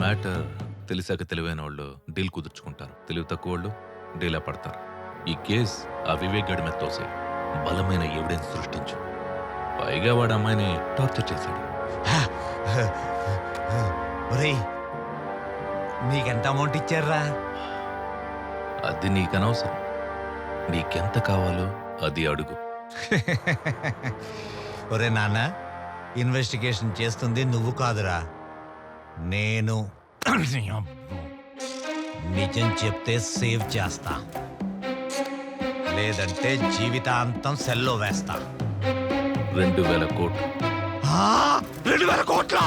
Matter తెలిసాక తెలివైన వాళ్ళు డీల్ కుదుర్చుకుంటారు. తెలివి తక్కువ వాళ్ళు డీలా పడతారు ఈ కేస్ ఆ వివేక్ గడి మీద తోసే బలమైన ఎవిడెన్స్ సృష్టించు. పైగా వాడు అమ్మాయిని టార్చర్ చేశాడు. నీకెంత అమౌంట్ ఇచ్చారా అది నీకు అనవసరం నీకెంత కావాలో అది అడుగు. ఒరే నాన్న ఇన్వెస్టిగేషన్ చేస్తుంది నువ్వు కాదురా. నేను నిజం చెప్తే సేవ్ చేస్తా. లేదంటే జీవితాంతం సెల్లో వేస్తా. రెండు వేల కోట్లు. ఆ, రెండు వేల కోట్ల?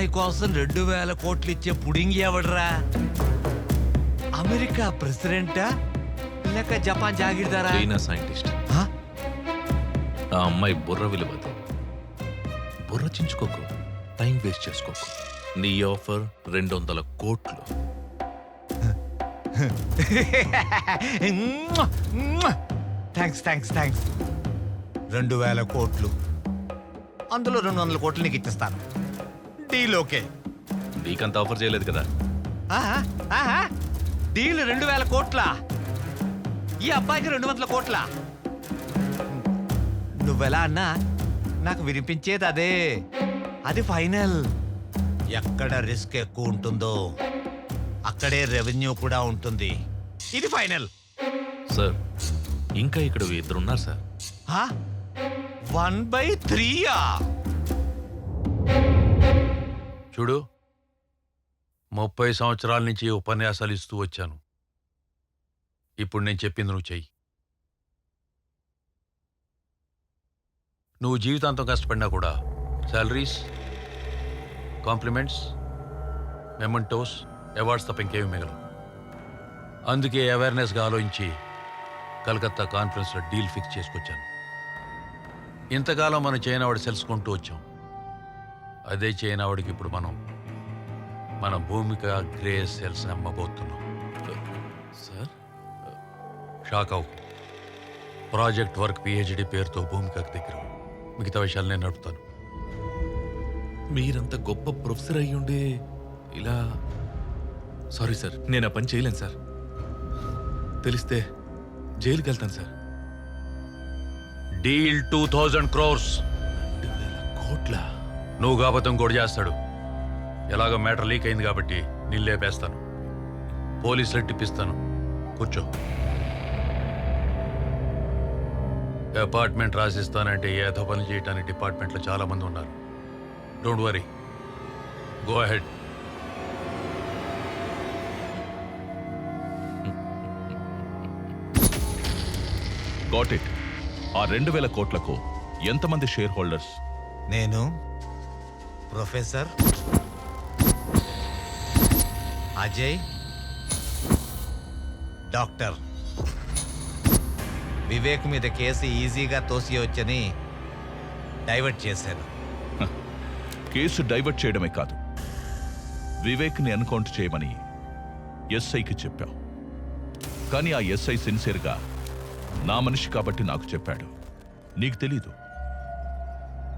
అమ్మాయి కోసం రెండు వేల కోట్లు ఇచ్చే పుడింగి ఎవడరా? అమెరికా ప్రెసిడెంటా? లేక జపాన్ జాగిర్దారా? China scientist. ఆ? ఆ అమ్మాయి బుర్ర విలువది. బుర్ర చించుకోకు. టైం వేస్ట్ చేసుకోకు. నీ ఆఫర్ రెండు వందల కోట్లు థ్యాంక్స్ థ్యాంక్స్ థ్యాంక్స్. రెండు వేల కోట్లు. అందులో రెండు వందల కోట్లు నీకు ఇచ్చేస్తాను. డీల్ ఓకే నీకంత ఆఫర్ చేయలేదు కదా. ఆహా, ఆహా. డీల్ రెండు వేల కోట్ల? ఈ అబ్బాయికి రెండు వందల కోట్ల? నువ్వెలా అన్నా? నాకు వినిపించేది అదే. అది ఫైనల్. ఎక్కడ రిస్క్ ఎక్కువ ఉంటుందో అక్కడే రెవెన్యూ కూడా ఉంటుంది. ఇది ఫైనల్. సార్ ఇంకా ఇక్కడ ఇద్దరున్నారు సార్. One by త్రీయా? చూడు ముప్పై సంవత్సరాల నుంచి ఉపన్యాసాలు ఇస్తూ వచ్చాను. ఇప్పుడు నేను చెప్పింది నువ్వు చెయ్యి. నువ్వు జీవితాంతం కష్టపడినా కూడా శాలరీస్ కాంప్లిమెంట్స్ మెమంటోస్ అవార్డ్స్ తప్ప ఇంకేమి మిగలవు. అందుకే అవేర్నెస్గా ఆలోచించి కలకత్తా కాన్ఫరెన్స్లో డీల్ ఫిక్స్ చేసుకొచ్చాను. ఇంతకాలం మనం చైనా వాడు తెలుసుకుంటూ వచ్చాం. అదే చైనా వాడికి ఇప్పుడు మనం మన భూమిక గ్రే సెల్స్ అమ్మబోతున్నాం సార్? షాక్ అవు ప్రాజెక్ట్ వర్క్ పిహెచ్డి పేరుతో భూమికకు దగ్గర మిగతా విషయాలు నేను నడుపుతాను. మీరంత గొప్ప ప్రొఫెసర్ అయ్యుండి ఇలా సారీ సార్ నేను ఆ పని చేయలేను సార్. తెలిస్తే జైలుకి వెళ్తాను sir. Deal two thousand crores. రెండు వేల కోట్ల? నువ్వు కాకపోతే ఇంకోటి చేస్తాడు. ఎలాగో మ్యాటర్ లీక్ అయింది కాబట్టి నేను లేపేస్తాను. పోలీసులకు టిప్పిస్తాను కూర్చో. అపార్ట్మెంట్ రాసిస్తానంటే ఏదో పని చేయడానికి డిపార్ట్మెంట్లో చాలా మంది ఉన్నారు. Don't worry. Go ahead. Got it. ఆ రెండు వేల కోట్లకు ఎంతమంది షేర్ హోల్డర్స్ నేను ప్రొఫెసర్ అజయ్ డాక్టర్. వివేక్ మీద కేసు ఈజీగా తోసియవచ్చని డైవర్ట్ చేశాను. కేసు డైవర్ట్ చేయడమే కాదు. వివేక్ని ఎన్కౌంటర్ చేయమని ఎస్ఐకి చెప్పాం కానీ ఆ ఎస్ఐ సిన్సియర్గా నా మనిషి కాబట్టి నాకు చెప్పాడు. నీకు తెలీదు.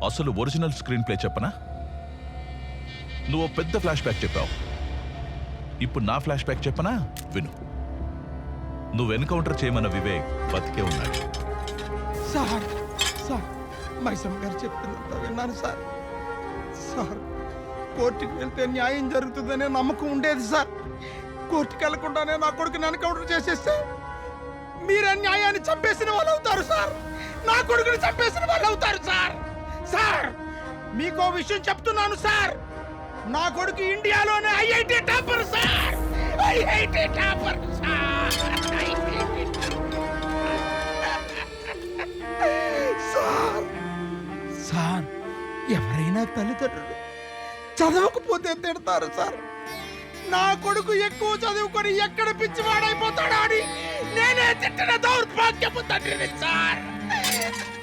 అసలు ఒరిజినల్ స్క్రీన్ ప్లే చెప్పనా? నువ్వు పెద్ద ఫ్లాష్ బ్యాక్ చెప్పావు. ఇప్పుడు నా ఫ్లాష్ బ్యాక్ చెప్పనా? విను. నువ్వు ఎన్కౌంటర్ చేయమన్న వివేక్ బతికే ఉన్నాడు. సార్ సార్ మైసమ్మ గారు చెప్పిందంతా విన్నాను సార్. సార్ కోర్టుకి వెళ్తే న్యాయం జరుగుతుందనే నమ్మకం ఉండేది సార్. కోర్టుకి వెళ్ళకుండానే నా కొడుకుని ఎన్కౌంటర్ చేసేస్తే మీరే న్యాయాన్ని చంపేసిన వాళ్ళు అవుతారు సార్. నా కొడుకుని చంపేసిన వాళ్ళు అవుతారు సార్. సార్ మీకో విషయం చెప్తున్నాను సార్. నా కొడుకు ఇండియాలోనే IIT topper sir! IIT topper sir! Sir! Sir ఎవరైనా తల్లిదండ్రులు చదవకపోతే తిడతారు సార్. నా కొడుకు ఎక్కువ చదువుకొని ఎక్కడ పిచ్చివాడైపోతాడా అని నేనే తిట్టిన దౌర్భాగ్యపు తండ్రిని సార్.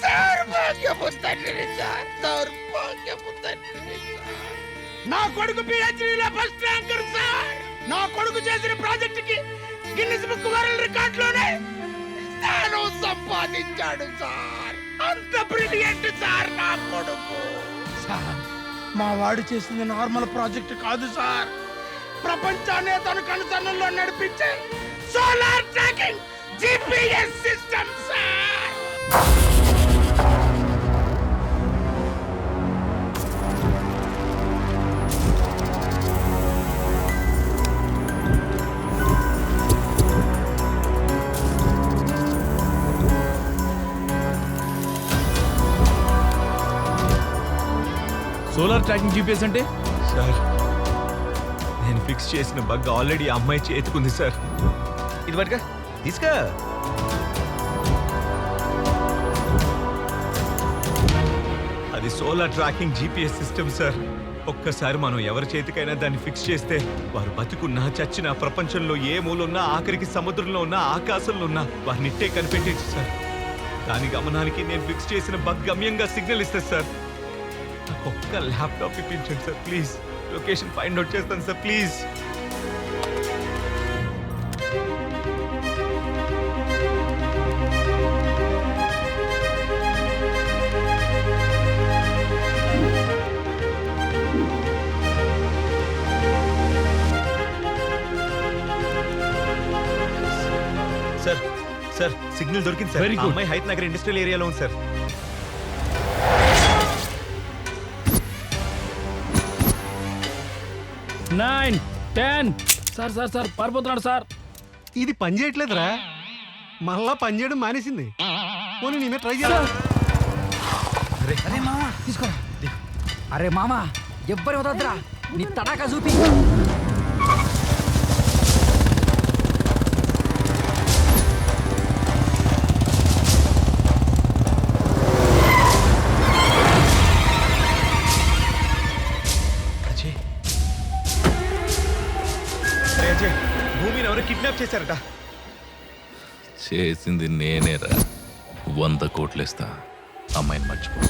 దౌర్భాగ్యపు తండ్రిని సార్. దౌర్భాగ్యపు తండ్రిని సార్. నా కొడుకు పిహెచ్డీలో ఫస్ట్ ర్యాంకర్ సార్ నా కొడుకు చేసిన ప్రాజెక్టుకి గిన్నిస్ బుక్ వరల్డ్ రికార్డులోనే స్థానం సంపాదించాడు సార్ అంత బ్రిలియంట్ సార్ నా కొడుకు. సార్ మా వాడు చేసింది నార్మల్ ప్రాజెక్ట్ కాదు సార్ ప్రపంచాన్ని తన కనుసన్నల్లో నడిపించే solar tracking GPS system sir solar tracking GPS అంటే? సార్ నేను ఫిక్స్ చేసిన బగ్ ఆల్రెడీ అమ్మాయి చేతుకుంది సార్. ఇది పట్టుగా తీసుకా. అది solar tracking GPS system sir. ఒక్కసారి మనం ఎవరి చేతికైనా దాన్ని ఫిక్స్ చేస్తే వారు బతుకున్నా చచ్చినా ప్రపంచంలో ఏ మూలున్నా ఆఖరికి సముద్రంలో ఉన్నా ఆకాశంలో ఉన్నా వారిని ఇట్టే కనిపెట్టేచ్చు సార్. దాని గమనానికి నేను ఫిక్స్ చేసిన బగ్ గమ్యంగా సిగ్నల్ ఇస్తుంది సార్. ఒక్క ల్యాప్టాప్ ఇప్పించండి sir. Please. Location find out చేస్తాను sir. Please. Sir sir signal దొరికింది సార్. అమ్మాయి హైత్ నగర్ ఇండస్ట్రియల్ ఏరియాలో ఉంది sir. Nine ten. Sir sir sir పారిపోతున్నాడు sir. ఇది పని చేయట్లేదురా. మళ్ళా పని చేయడం మానేసింది. పోనీ నేనే ట్రై చేయాలి? అరే మామ తీసుకోరా అరే మామ ఎవ్వరి వదద్దురా నీ తడాకా చూపి. చేసింది నేనేరా. వంద కోట్లేస్తా. అమ్మాయిని మర్చిపో.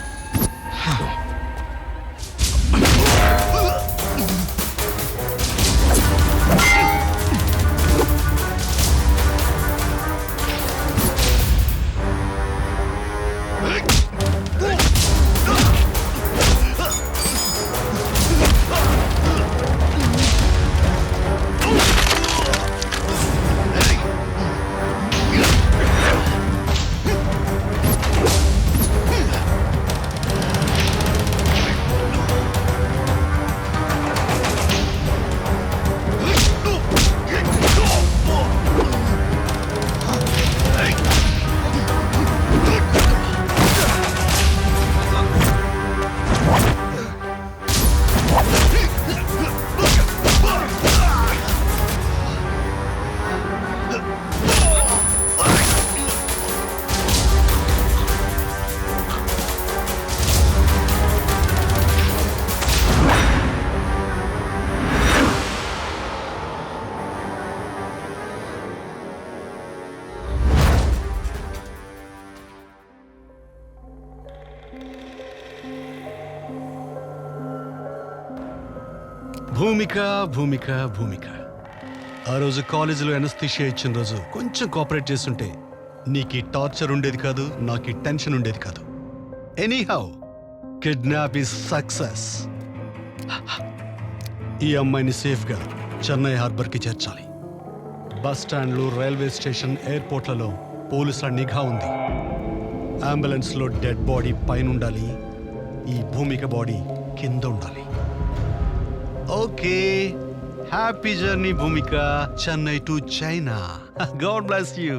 భూమిక భూమిక భూమిక. ఆ రోజు కాలేజీలో ఎనస్థిషియా ఇచ్చిన రోజు కొంచెం కోఆపరేట్ చేస్తుంటే నీకు ఈ టార్చర్ ఉండేది కాదు నాకు ఈ టెన్షన్ ఉండేది కాదు. Any how kidnap is success ఈ అమ్మాయిని సేఫ్గా చెన్నై హార్బర్కి చేర్చాలి. బస్ స్టాండ్లు రైల్వే స్టేషన్ ఎయిర్పోర్ట్లలో పోలీసుల నిఘా ఉంది. అంబులెన్స్లో డెడ్ బాడీ పైన ఉండాలి ఈ భూమిక బాడీ కింద ఉండాలి. Okay happy journey Bhoomika Chennai to China God bless you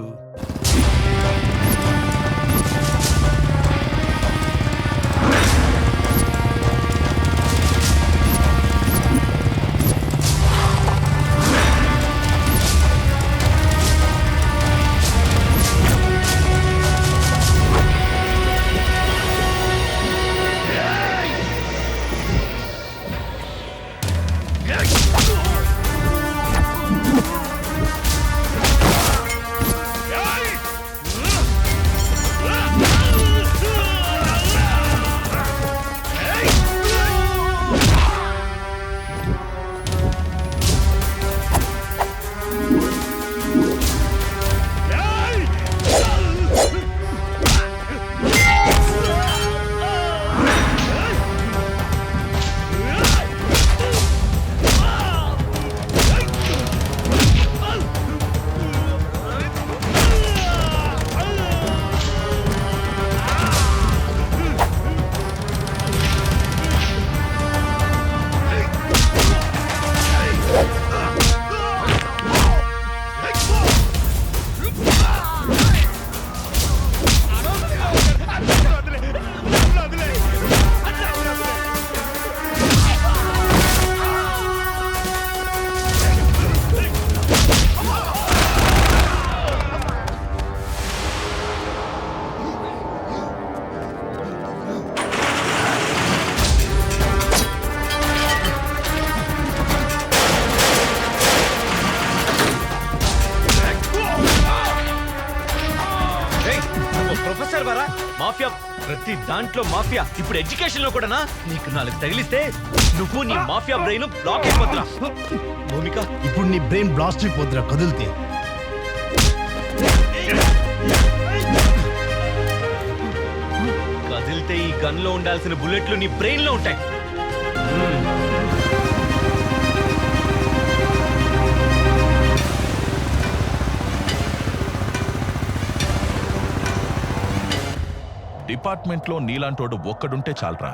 professor వారా? మాఫియా ప్రతి దాంట్లో మాఫియా. ఇప్పుడు ఎడ్యుకేషన్లో కూడానా? నీకు నాలుగు తగిలిస్తే నువ్వు నీ మాఫియా బ్రెయిన్ బ్లాక్ అయిపోతున్నా భూమిక ఇప్పుడు నీ బ్రెయిన్ బ్లాస్ట్ అయిపోద్దిరా కదిలితే. కదిలితే ఈ గన్లో ఉండాల్సిన బుల్లెట్లు నీ బ్రెయిన్లో ఉంటాయి. డిపార్ట్మెంట్లో నీలాంటోడు ఒక్కడుంటే చాలరా.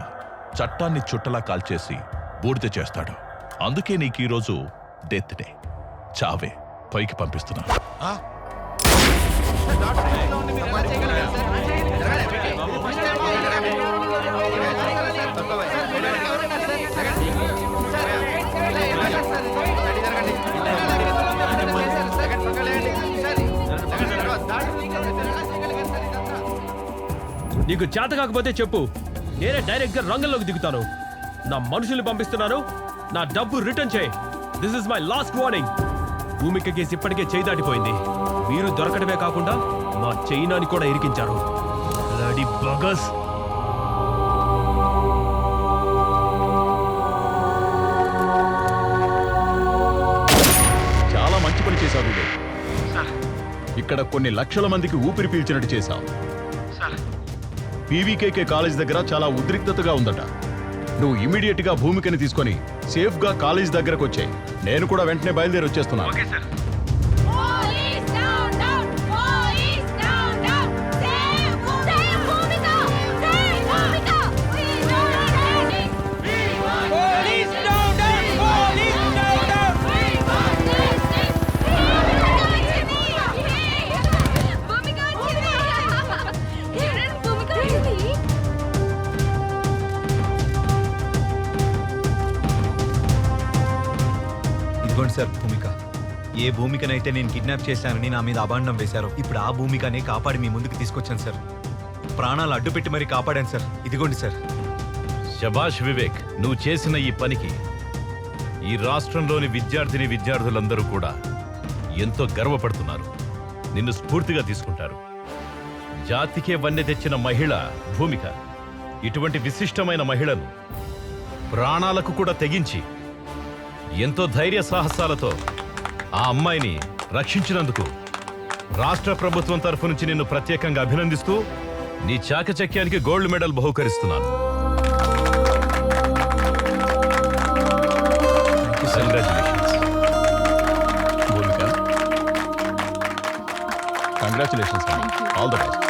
చట్టాన్ని చుట్టలా కాల్చేసి బూడిద చేస్తాడు. అందుకే నీకు ఈరోజు డెత్ డే. చావే పైకి పంపిస్తున్నా. నీకు చేత కాకపోతే చెప్పు. నేనే డైరెక్ట్గా రంగంలోకి దిగుతాను. నా మనుషుల్ని పంపిస్తున్నాను. నా డబ్బు రిటర్న్ చేయి. This is my last warning Bhoomika case ఇప్పటికే చేయి దాటిపోయింది. మీరు దొరకడమే కాకుండా మా చైనాని కూడా ఇరికించారు. Buggers. చాలా మంచి పని చేశావు ఇక్కడ కొన్ని లక్షల మందికి ఊపిరి పీల్చినట్టు చేశావు. పీవీకేకే కాలేజ్ దగ్గర చాలా ఉద్రిక్తతగా ఉందట. నువ్వు ఇమీడియట్గా భూమికని తీసుకొని సేఫ్గా కాలేజ్ దగ్గరకు వచ్చాయి నేను కూడా వెంటనే బయలుదేరి వచ్చేస్తున్నాను. భూమికనైతే నేను కిడ్నాప్ చేశానని నా మీద అభాండం వేశారు. ఇప్పుడు ఆ భూమికనే కాపాడి మీ ముందుకు తీసుకొచ్చాను సార్. ప్రాణాలు అడ్డుపెట్టి మరీ కాపాడాను సార్. ఇదిగోండి సార్. శబాష్ వివేక్ నువ్వు చేసిన ఈ పనికి ఈ రాష్ట్రంలోని విద్యార్థిని విద్యార్థులందరూ కూడా ఎంతో గర్వపడుతున్నారు. నిన్ను స్ఫూర్తిగా తీసుకుంటారు. జాతికే వన్నె తెచ్చిన మహిళ భూమిక. ఇటువంటి విశిష్టమైన మహిళను ప్రాణాలకు కూడా తెగించి ఎంతో ధైర్య సాహసాలతో ఆ అమ్మాయిని రక్షించినందుకు రాష్ట్ర ప్రభుత్వం తరఫు నుంచి నిన్ను ప్రత్యేకంగా అభినందిస్తూ నీ చాకచక్యానికి gold medal బహుకరిస్తున్నాను. Congratulations all the best